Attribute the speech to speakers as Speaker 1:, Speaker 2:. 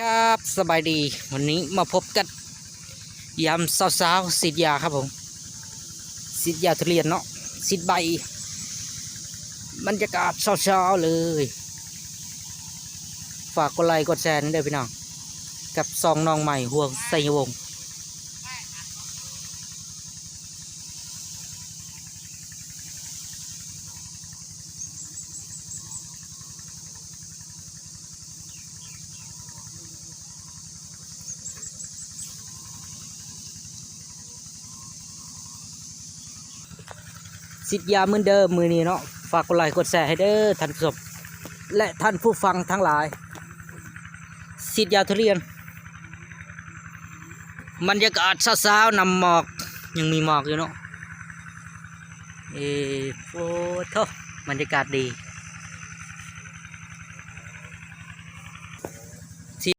Speaker 1: ครับสบายดีวันนี้มาพบกันยามสาวๆสิทธยาครับผมสิทธยาทุเรียนเนาะสิทธใบบรรยากาศเช้าๆเลย ฝากกดไลค์กดแชร์ด้วยพี่น้อง กับซองน้องใหม่ห่วงไสยวง สิทธยาเหมือนเดิมมือนี้เนาะฝากกดไลค์กดแชร์ให้เด้อท่านผู้ชมและท่านผู้ฟังทั้งหลายสิทธยาทุเรียนบรรยากาศเช้าๆนำหมอกยังมีหมอกอยู่เนาะเออโอ้โทบรรยากาศดี